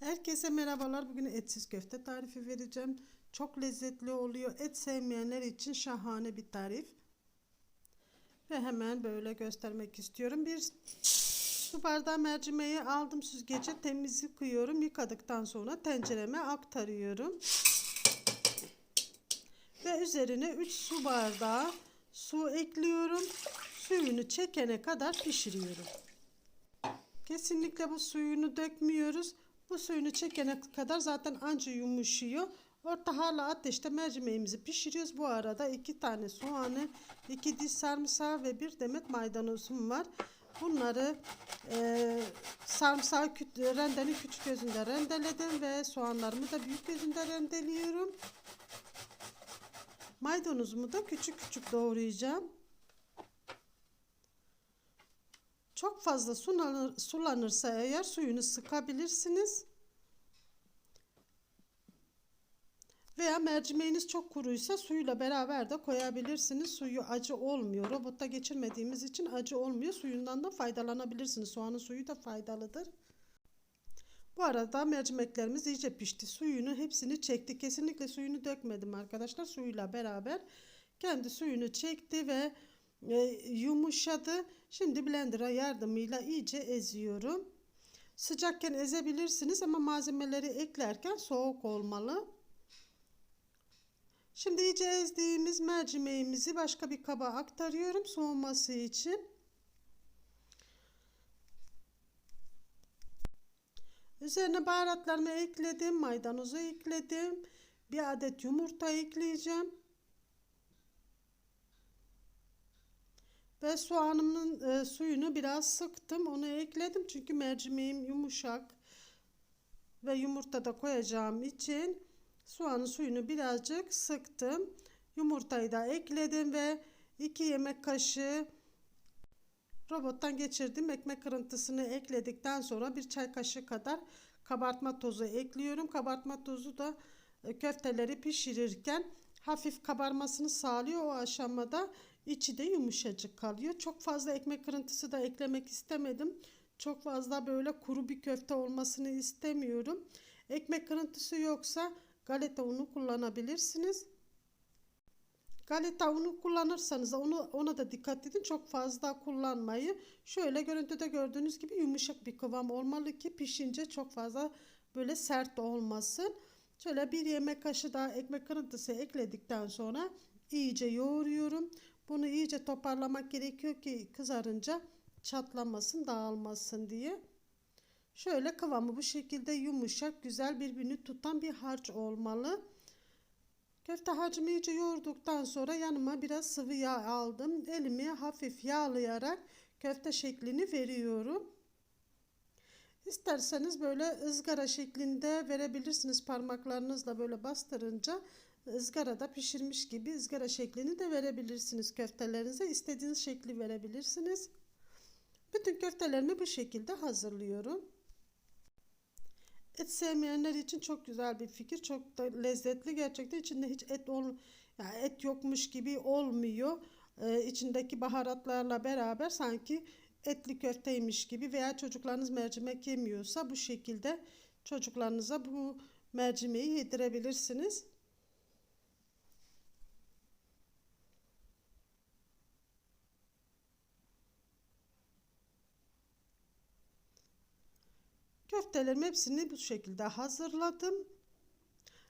Herkese merhabalar. Bugün etsiz köfte tarifi vereceğim. Çok lezzetli oluyor. Et sevmeyenler için şahane bir tarif. Ve hemen böyle göstermek istiyorum. Bir su bardağı mercimeği aldım süzgece temiz yıkıyorum. Yıkadıktan sonra tencereme aktarıyorum. Ve üzerine 3 su bardağı su ekliyorum. Suyunu çekene kadar pişiriyorum. Kesinlikle bu suyunu dökmüyoruz. Bu suyunu çekene kadar zaten anca yumuşuyor. Orta hala ateşte mercimeğimizi pişiriyoruz. Bu arada iki tane soğanı, iki diş sarımsağı ve bir demet maydanozum var. Bunları e, sarımsağı küt, rendenin küçük gözünde rendeledim ve soğanlarımı da büyük gözünde rendeliyorum. Maydanozumu da küçük küçük doğrayacağım. Çok fazla sulanır, sulanırsa eğer suyunu sıkabilirsiniz. Veya mercimeğiniz çok kuruysa suyla beraber de koyabilirsiniz. Suyu acı olmuyor. Robotta geçirmediğimiz için acı olmuyor. Suyundan da faydalanabilirsiniz. Soğanın suyu da faydalıdır. Bu arada mercimeklerimiz iyice pişti. Suyunu hepsini çekti. Kesinlikle suyunu dökmedim arkadaşlar. Suyuyla beraber kendi suyunu çekti ve e, yumuşadı. Şimdi blender'a yardımıyla iyice eziyorum. Sıcakken ezebilirsiniz ama malzemeleri eklerken soğuk olmalı. Şimdi iyice ezdiğimiz mercimeğimizi başka bir kaba aktarıyorum soğuması için. Üzerine baharatlarımı ekledim, maydanozu ekledim. Bir adet yumurta ekleyeceğim. Ve soğanımın e, suyunu biraz sıktım. Onu ekledim çünkü mercimeğim yumuşak ve yumurta da koyacağım için soğanın suyunu birazcık sıktım. Yumurtayı da ekledim ve 2 yemek kaşığı robottan geçirdim ekmek kırıntısını ekledikten sonra bir çay kaşığı kadar kabartma tozu ekliyorum. Kabartma tozu da e, köfteleri pişirirken hafif kabarmasını sağlıyor o aşamada içi de yumuşacık kalıyor. Çok fazla ekmek kırıntısı da eklemek istemedim. Çok fazla böyle kuru bir köfte olmasını istemiyorum. Ekmek kırıntısı yoksa galeta unu kullanabilirsiniz. Galeta unu kullanırsanız onu ona da dikkat edin. Çok fazla kullanmayı. Şöyle görüntüde gördüğünüz gibi yumuşak bir kıvam olmalı ki pişince çok fazla böyle sert olmasın. Şöyle bir yemek kaşığı daha ekmek kırıntısı ekledikten sonra iyice yoğuruyorum. Bunu iyice toparlamak gerekiyor ki kızarınca çatlamasın, dağılmasın diye. Şöyle kıvamı bu şekilde yumuşak, güzel birbirini tutan bir harç olmalı. Köfte harcımı iyice yoğurduktan sonra yanıma biraz sıvı yağ aldım. Elimi hafif yağlayarak köfte şeklini veriyorum. İsterseniz böyle ızgara şeklinde verebilirsiniz parmaklarınızla böyle bastırınca ızgarada pişirmiş gibi ızgara şeklini de verebilirsiniz köftelerinize. istediğiniz şekli verebilirsiniz. Bütün köftelerimi bu şekilde hazırlıyorum. Et sevmeyenler için çok güzel bir fikir. Çok da lezzetli. Gerçekten içinde hiç et ol yani et yokmuş gibi olmuyor. Ee, içindeki baharatlarla beraber sanki etli köfteymiş gibi veya çocuklarınız mercimek yemiyorsa bu şekilde çocuklarınıza bu mercimeği yedirebilirsiniz. Köftelerimi hepsini bu şekilde hazırladım.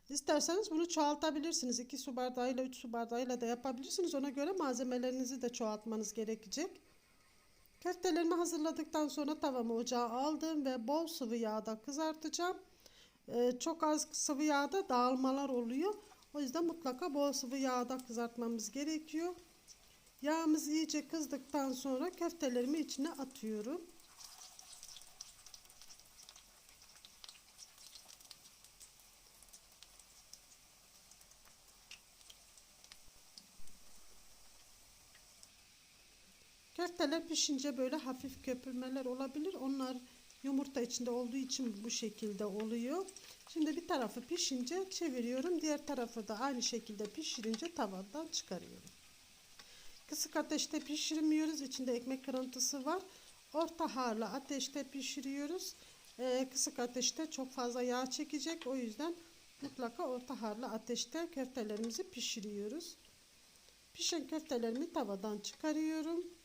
İsterseniz bunu çoğaltabilirsiniz. 2 su bardağıyla 3 su bardağıyla da yapabilirsiniz. Ona göre malzemelerinizi de çoğaltmanız gerekecek. Köftelerimi hazırladıktan sonra tavamı ocağa aldım ve bol sıvı yağda kızartacağım. Ee, çok az sıvı yağda dağılmalar oluyor. O yüzden mutlaka bol sıvı yağda kızartmamız gerekiyor. Yağımız iyice kızdıktan sonra köftelerimi içine atıyorum. Köfteler pişince böyle hafif köpürmeler olabilir. Onlar yumurta içinde olduğu için bu şekilde oluyor. Şimdi bir tarafı pişince çeviriyorum. Diğer tarafı da aynı şekilde pişirince tavadan çıkarıyorum. Kısık ateşte pişirmiyoruz. İçinde ekmek kırıntısı var. Orta harlı ateşte pişiriyoruz. e, kısık ateşte çok fazla yağ çekecek. O yüzden mutlaka orta harlı ateşte köftelerimizi pişiriyoruz. Pişen köftelerimi tavadan çıkarıyorum.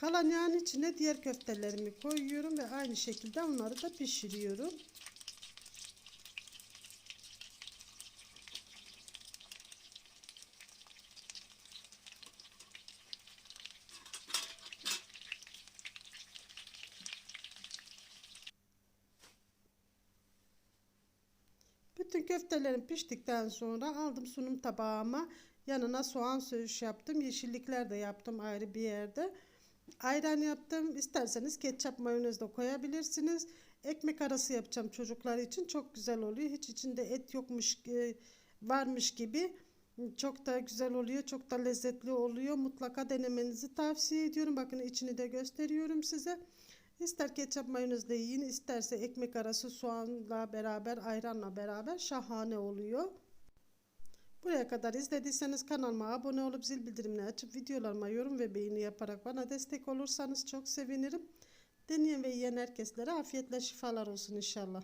Kalan yağın içine diğer köftelerimi koyuyorum ve aynı şekilde onları da pişiriyorum. Bütün köftelerim piştikten sonra aldım sunum tabağıma. Yanına soğan söğüş yaptım. Yeşillikler de yaptım ayrı bir yerde. Ayran yaptım. İsterseniz ketçap mayonez de koyabilirsiniz. Ekmek arası yapacağım çocuklar için. Çok güzel oluyor. Hiç içinde et yokmuş e, varmış gibi. Çok da güzel oluyor. Çok da lezzetli oluyor. Mutlaka denemenizi tavsiye ediyorum. Bakın içini de gösteriyorum size. İster ketçap mayonezle yiyin, isterse ekmek arası soğanla beraber, ayranla beraber şahane oluyor. Buraya kadar izlediyseniz kanalıma abone olup zil bildirimini açıp videolarıma yorum ve beğeni yaparak bana destek olursanız çok sevinirim. Deneyen ve yiyen herkeslere afiyetle şifalar olsun inşallah.